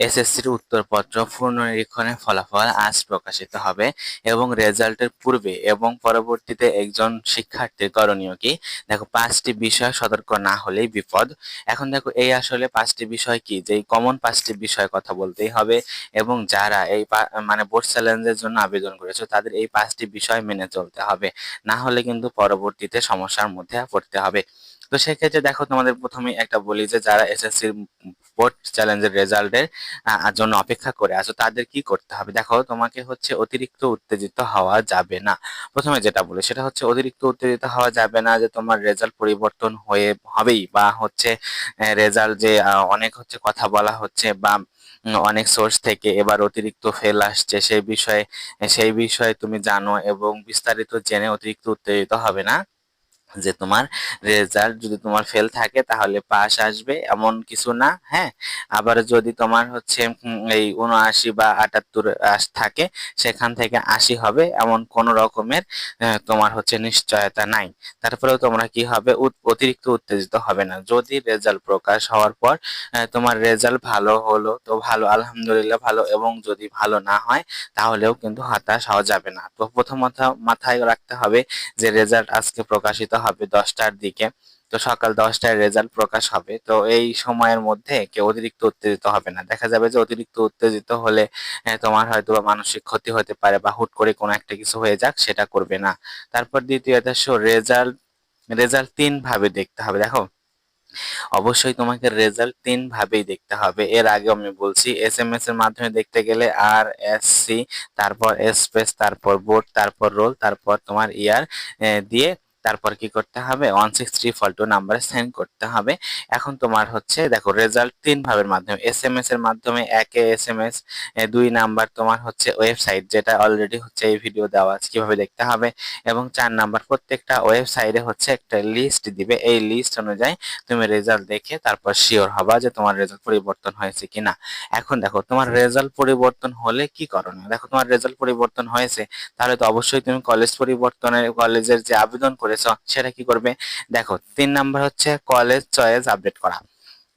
এসএসসির উত্তরপত্র পুনর্নিরীক্ষণের ফলাফল আজ প্রকাশিত হবে এবং রেজাল্টের পূর্বে এবং পরবর্তীতে একজন শিক্ষার্থীর করণীয় কি? দেখো, পাঁচটি বিষয় সতর্ক না হলেই বিপদ। এখন দেখো, এই আসলে পাঁচটি বিষয় কি? যে কমন পাঁচটি বিষয় কথা বলতেই হবে এবং যারা এই মানে বোর্ড চ্যালেঞ্জের জন্য আবেদন করেছে, তাদের এই পাঁচটি বিষয় মেনে চলতে হবে। না হলে কিন্তু পরবর্তীতে সমস্যার মধ্যে পড়তে হবে। তো সেক্ষেত্রে দেখো তোমাদের প্রথমে একটা বলি যে যারা এসএসসির বোর্ড চ্যালেঞ্জের রেজাল্টের জন্য অপেক্ষা করে আছো, তাদের কি করতে হবে? দেখো, তোমাকে হচ্ছে অতিরিক্ত উত্তেজিত হওয়া যাবে না। প্রথমে যেটা বলি, সেটা হচ্ছে অতিরিক্ত উত্তেজিত হওয়া যাবে না যে তোমার রেজাল্ট পরিবর্তন হয়ে, হবেই বা হচ্ছে রেজাল্ট যে অনেক হচ্ছে কথা বলা হচ্ছে বা অনেক সোর্স থেকে এবার অতিরিক্ত ফেল আসছে, সেই বিষয়ে সেই বিষয়ে তুমি জানো এবং বিস্তারিত জেনে অতিরিক্ত উত্তেজিত হবে না। যে তোমার রেজাল্ট যদি তোমার ফেল থাকে তাহলে পাস আসবে, এমন কিছু না হ্যাঁ? আবার যদি তোমার হচ্ছে এই উনআশি বা আটাত্তর থাকে, সেখান থেকে আশি হবে, এমন কোন রকমের তোমার হচ্ছে নিশ্চয়তা নাই। তারপরেও তোমরা কি হবে? অতিরিক্ত উত্তেজিত হবে না। যদি রেজাল্ট প্রকাশ হওয়ার পর তোমার রেজাল্ট ভালো হলো, তো ভালো, আলহামদুলিল্লাহ ভালো, এবং যদি ভালো না হয়, তাহলেও কিন্তু হতাশ হওয়া যাবে না। তো প্রথমত মাথায় রাখতে হবে যে রেজাল্ট আজকে প্রকাশিত হবে দশটার দিকে। তো সকাল দশটায় রেজাল্ট প্রকাশ হবে। তো এই সময়ের মধ্যে কেউ অতিরিক্ত উত্তেজিত হবে না। দেখা যাবে যে অতিরিক্ত উত্তেজিত হলে তোমার হয়তো বা মানসিক ক্ষতি হতে পারে বা হুট করে কোনো একটা কিছু হয়ে যাক, সেটা করবে না। তারপর দ্বিতীয় দ্বিতীয়ত রেজাল্ট রেজাল্ট তিন ভাবে দেখতে হবে। দেখো, অবশ্যই তোমাকে রেজাল্ট তিন ভাবেই দেখতে হবে। এর আগে আমি বলছি এস এম এস এর মাধ্যমে দেখতে গেলে আর এস সি তারপর স্পেস তারপর বোর্ড তারপর রোল তারপর তোমার ইয়ার দিয়ে তারপর কি করতে হবে? ওয়ান সিক্স থ্রি ফল টু নাম্বারে সেন্ড করতে হবে। এখন তোমার হচ্ছে, দেখো রেজাল্ট তিন ভাবের মাধ্যমে এস এম এস এর মাধ্যমে, একে এস এম এস দুই নাম্বার তোমার হচ্ছে ওয়েবসাইট যেটা অলরেডি হচ্ছে এই ভিডিও দেওয়া আছে, কীভাবে দেখতে হবে? এবং চার নাম্বার প্রত্যেকটা ওয়েবসাইটে হচ্ছে একটা লিস্ট দিবে। এই লিস্ট অনুযায়ী তুমি রেজাল্ট দেখে তারপর শিওর হবা যে তোমার রেজাল্ট পরিবর্তন হয়েছে কিনা। এখন দেখো, তোমার রেজাল্ট পরিবর্তন হলে কি করণীয়? দেখো, তোমার রেজাল্ট পরিবর্তন হয়েছে, তাহলে তো অবশ্যই তুমি কলেজ পরিবর্তনের কলেজের যে আবেদন করেছ, সেটা কি করবে? দেখো, তিন নাম্বার হচ্ছে কলেজ চয়েস আপডেট করা।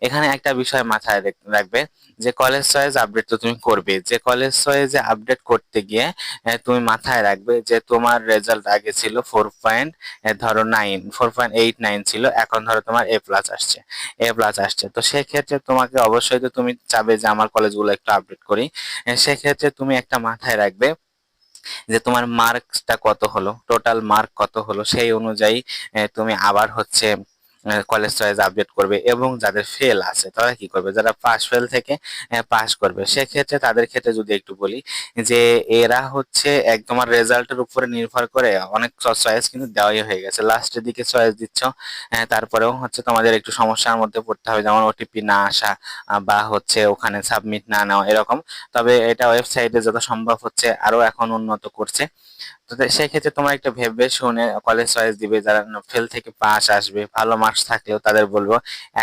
এখানে একটা বিষয় মাথায় রাখবে যে কলেজ চয়েস আপডেট তো তুমি করবে। যে কলেজ চয়েসে আপডেট করতে গিয়ে তুমি মাথায় রাখবে যে তোমার রেজাল্ট আগে ছিল ফোর পয়েন্ট ধরো nine four point eight nine ছিল, এখন ধরো তোমার এ প্লাস আসছে এ প্লাস আসছে। তো সেক্ষেত্রে তোমাকে অবশ্যই তো তুমি চাবে যে আমার কলেজগুলো একটু আপডেট করি। সেক্ষেত্রে তুমি একটা মাথায় রাখবে যে তোমার মার্কসটা কত হলো? টোটাল মার্ক কত হলো? সেই অনুযায়ী তুমি আবার হচ্ছে কলেজ চয়েস আপডেট করবে এবং যাদের ফেল আছে, তারা কি করবে? যারা পাস ফেল থেকে পাস করবে, সেক্ষেত্রে তাদের ক্ষেত্রে যদি একটু বলি যে, এরা হচ্ছে একদম রেজাল্টের উপরে নির্ভর করে অনেক চয়েস কিন্তু দেওয়াই হয়ে গেছে। লাস্টের দিকে চয়েস দিচ্ছ তারপরেও হচ্ছে তোমাদের একটু সমস্যার মধ্যে পড়তে হবে, যেমন ওটিপি না আসা বা হচ্ছে ওখানে সাবমিট না নেওয়া, এরকম। তবে এটা ওয়েবসাইটে যত সম্ভব হচ্ছে আরও এখন উন্নত করছে। তো সেক্ষেত্রে তোমার একটা ভেবে শুনে কলেজ চয়েস দিবে, যারা ফেল থেকে পাস আসবে, ভালো মার্কস থাকলেও তাদের বলব,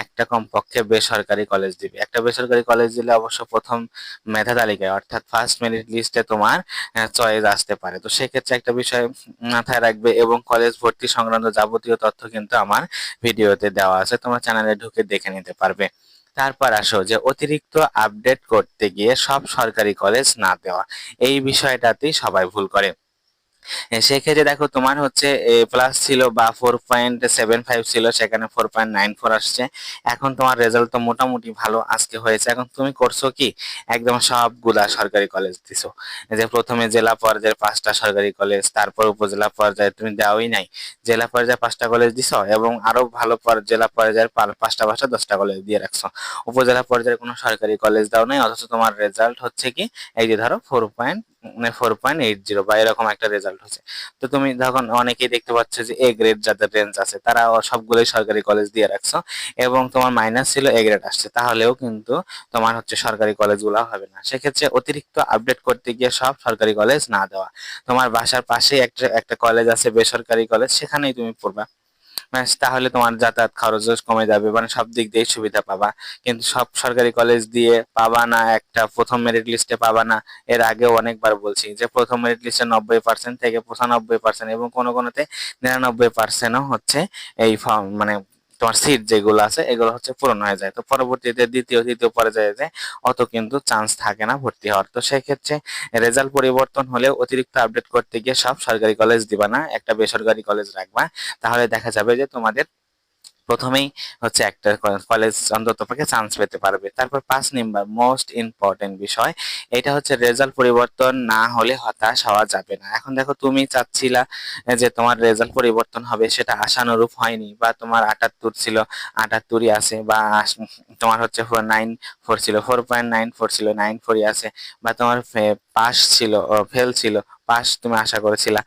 একটা কমপক্ষে বেসরকারি কলেজ দিবে। একটা বেসরকারি কলেজ দিলে অবশ্য প্রথম মেধা তালিকায়, অর্থাৎ ফার্স্ট মেরিট লিস্টে তোমার চয়েস আসতে পারে। তো সেক্ষেত্রে একটা বিষয় মাথায় রাখবে এবং কলেজ ভর্তি সংক্রান্ত যাবতীয় তথ্য কিন্তু আমার ভিডিওতে দেওয়া আছে, তোমার চ্যানেলে ঢুকে দেখে নিতে পারবে। তারপর আসো যে অতিরিক্ত আপডেট করতে গিয়ে সব সরকারি কলেজ না দেওয়া, এই বিষয়টাতেই সবাই ভুল করে। সেক্ষেত্রে দেখো তোমার হচ্ছে প্লাস ছিল বা ফোর পয়েন্ট সেভেন ফাইভ ছিল, সেখানে ফোর পয়েন্ট নাইন ফোর আসছে। এখন তোমার রেজাল্ট তো মোটামুটি ভালো, আজকে হয়েছে। এখন তুমি করছ কি? একদম সবগুলা সরকারি কলেজ দিছো। যে প্রথমে জেলা পর্যায়ের পাঁচটা সরকারি কলেজ তারপর উপজেলা পর্যায়ে তুমি দেওয়াই নাই। জেলা পর্যায়ে পাঁচটা কলেজ দিছো এবং আরও ভালো জেলা পর্যায়ের পাঁচটা পাঁচটা, দশটা কলেজ দিয়ে রাখছো। উপজেলা পর্যায়ে কোনো সরকারি কলেজ দাও নাই, অথচ তোমার রেজাল্ট হচ্ছে কি? এই যে ধরো four point four point eight zero বা এরকম একটা রেজাল্ট হচ্ছে তো তুমি যখন অনেকেই দেখতে পাচ্ছ যে এ গ্রেড যাদের রেঞ্জ আছে, তারা সবগুলোই সরকারি কলেজ দিয়ে রাখছো এবং তোমার মাইনাস ছিল এ গ্রেড আসছে। তাহলেও কিন্তু তোমার হচ্ছে সরকারি কলেজগুলো হবে না। সেক্ষেত্রে অতিরিক্ত আপডেট করতে গিয়ে সব সরকারি কলেজ না দেওয়া। তোমার বাসার পাশেই একটা একটা কলেজ আছে, বেসরকারি কলেজ সেখানেই তুমি পড়বা। তাহলে তোমার যাতায়াত খরচ কমে যাবে মানে সব দিক দিয়ে সুবিধা পাবা। কিন্তু সব সরকারি কলেজ দিয়ে পাবা না, একটা প্রথম মেরিট লিস্টে পাবা না। এর আগেও অনেকবার বলছি যে, প্রথম মেরিট লিস্টে নব্বই পার্সেন্ট থেকে পঁচানব্বই পার্সেন্ট এবং কোনো কোনোতে নিরানব্বই পার্সেন্টও হচ্ছে এই মানে তোমার সিট যেগুলো আছে, এগুলো হচ্ছে পূরণ হয়ে যায়। তো পরবর্তীতে দ্বিতীয়, তৃতীয় পর্যায়ে যে অত কিন্তু চান্স থাকে না ভর্তি হওয়ার। তো সেক্ষেত্রে রেজাল্ট পরিবর্তন হলেও অতিরিক্ত আপডেট করতে গিয়ে সব সরকারি কলেজ দিবা না, একটা বেসরকারি কলেজ রাখবা। তাহলে দেখা যাবে যে তোমাদের প্রথমেই হচ্ছে একটা কলেজ অন্তত পক্ষে চান্স পেতে পারবে। তারপর পাঁচ নাম্বার মোস্ট ইম্পর্টেন্ট বিষয়, এটা হচ্ছে রেজাল্ট পরিবর্তন না হলে হতাশ হওয়া যাবে না। এখন দেখো তুমি চাচ্ছিলা যে তোমার রেজাল্ট পরিবর্তন হবে, সেটা আশানুরূপ হয়নি বা তোমার আটাত্তর ছিল, আটাত্তরই আছে বা তোমার হচ্ছে ফোর নাইন ফোর ছিল ফোর পয়েন্ট নাইন ফোর ছিল নাইন ফোরই আছে, বা তোমার পাস ছিল ফেল ছিল পাস তুমি আশা করেছিলা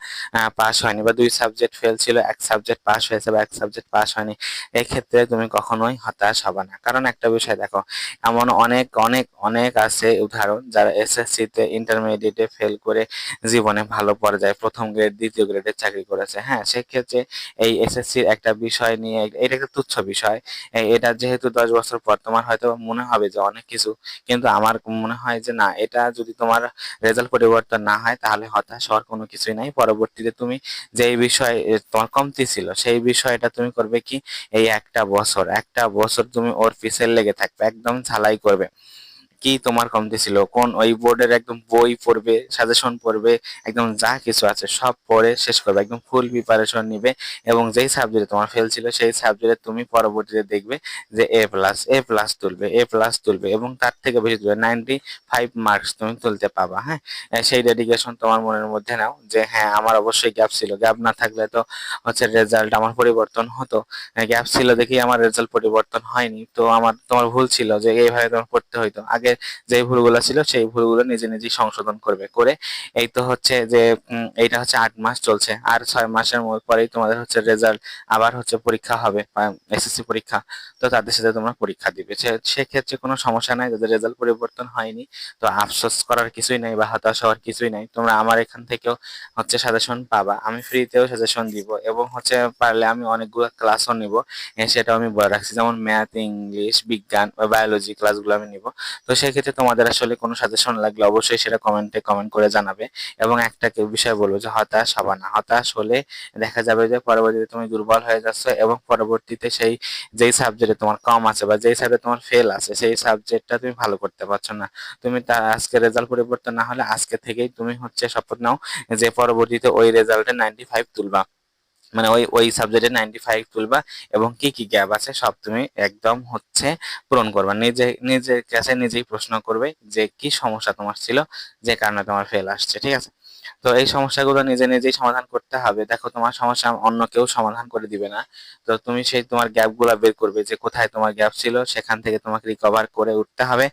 পাস হয়নি, বা দুই সাবজেক্ট ফেল ছিল, এক সাবজেক্ট পাস হয়েছে, বা এক সাবজেক্ট পাস হয়নি, এক্ষেত্রে তুমি কখনোই হতাশ হবে না। কারণ একটা বিষয় দেখো, এমন অনেক অনেক অনেক আছে উদাহরণ যারা এসএসসি তে ইন্টারমিডিয়েটে ফেল করে জীবনে ভালো পর্যায়ে প্রথম গ্রেড দ্বিতীয় গ্রেডে চাকরি করেছে হ্যাঁ সেক্ষেত্রে এই এসএসসির একটা বিষয় নিয়ে এটা একটা তুচ্ছ বিষয় এটা যেহেতু দশ বছর পর তোমার হয়তো মনে হবে যে অনেক কিছু, কিন্তু আমার মনে হয় যে না, এটা যদি তোমার রেজাল্ট পরিবর্তন না হয়, তাহলে হতাশ হওয়ার কোনো কিছুই নাই। পরবর্তীতে তুমি যেই বিষয়ে তোমার কমতি ছিল, সেই বিষয়টা তুমি করবে কি? এই একটা বছর একটা বছর তুমি ওর পিছে লেগে থাকবে, একদম ঝালাই করবে। কি তোমার কমতি ছিল? কোন ওই বোর্ডের একদম বই পড়বে সাজেশন পড়বে, একদম যা কিছু আছে সব পড়ে শেষ করবে, একদম ফুল প্রিপারেশন নিবে এবং যেই সাবজেক্টে তোমার ফেল ছিল সেই সাবজেক্টে তুমি পরবর্তীতে দেখবে যে এ প্লাস এ প্লাস তুলবে এ প্লাস তুলবে এবং তার থেকে বেশি তুলবে। নাইনটি ফাইভ মার্কস তুমি তুলতে পাবা হ্যাঁ? সেই ডেডিকেশন তোমার মনের মধ্যে নাও যে হ্যাঁ আমার অবশ্যই গ্যাপ ছিল। গ্যাপ না থাকলে তো হচ্ছে রেজাল্ট আমার পরিবর্তন হতো। গ্যাপ ছিল দেখি আমার রেজাল্ট পরিবর্তন হয়নি। তো আমার, তোমার ভুল ছিল যে এইভাবে তোমার পড়তে হইতো। আগে যে ভুলগুলো ছিল সেই ভুলগুলো নিজে নিজেই সংশোধন করবে, করে এই তো হচ্ছে যে এইটা হচ্ছে আট মাস চলছে। আর ছয় মাসের পরেই তোমাদের হচ্ছে রেজাল্ট আবার হচ্ছে পরীক্ষা হবে এসএসসি পরীক্ষা। তো তাদের সাথে তোমরা পরীক্ষা দিবে। সেক্ষেত্রে কোনো সমস্যা নাই, যাদের রেজাল্ট পরিবর্তন হয়নি, তো আফসোস করার কিছুই নাই বা হতাশ হওয়ার কিছুই নাই। তোমরা আমার এখান থেকেও হচ্ছে সাজেশন পাবা। আমি ফ্রিতেও সাজেশন দিব এবং হচ্ছে পারলে আমি অনেকগুলো ক্লাসও নিব। সেটাও আমি বলে রাখছি। যেমন ম্যাথ ইংলিশ বিজ্ঞান বা বায়োলজি ক্লাসগুলো আমি নিব। তো সেক্ষেত্রে তোমাদের আসলে কোনো সাজেশন লাগলে অবশ্যই সেটা কমেন্টে কমেন্ট করে জানাবে এবং একটা কেউ বিষয় বলব যে হতাশ হবে না। হতাশ হলে দেখা যাবে যে পরবর্তীতে তুমি দুর্বল হয়ে যাচ্ছ এবং পরবর্তীতে সেই, যেই সাবজেক্টে তোমার কম আছে বা যেই সাবজেক্টে তোমার ফেল আছে, সেই সাবজেক্টটা তুমি ভালো করতে পারছ না। তুমি তার আজকে রেজাল্ট পরিবর্তন না হলে আজকে থেকেই তুমি হচ্ছে শপথ নাও যে পরবর্তীতে ওই রেজাল্টে নাইনটি ফাইভ তুলবা। মানে ওই ওই সাবজেক্টে নাইনটি ফাইভ তুলবা এবং কি কি গ্যাপ আছে সব তুমি একদম হচ্ছে পূরণ করবা। নিজে, নিজের কাছে নিজেই প্রশ্ন করবে যে কি সমস্যা তোমার ছিল, যে কারণে তোমার ফেল আসছে, ঠিক আছে? তো এই সমস্যাগুলো নিজে নিজেই সমাধান করতে হবে। দেখো, তোমার সমস্যা অন্য কেউ সমাধান করে দিবে না। তো তুমি সেই তোমার গ্যাপগুলা বের করবে যে কোথায় তোমার গ্যাপ ছিল, সেখান থেকে তোমাকে রিকভার করে উঠতে হবে।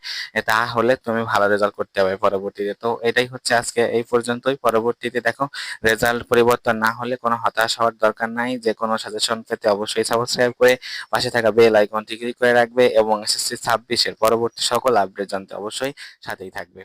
তাহলে তুমি ভালো রেজাল্ট করতে হবে পরবর্তীতে। তো এটাই হচ্ছে আজকে এই পর্যন্তই। পরবর্তীতে দেখো রেজাল্ট পরিবর্তন না হলে কোনো হতাশ হওয়ার দরকার নাই। যে কোনো সাজেশন পেতে অবশ্যই সাবস্ক্রাইব করে পাশে থাকা বেল আইকনটি ক্লিক করে রাখবে এবং এসএসসি ছাব্বিশের পরবর্তী সকল আপডেট জানতে অবশ্যই সাথেই থাকবে।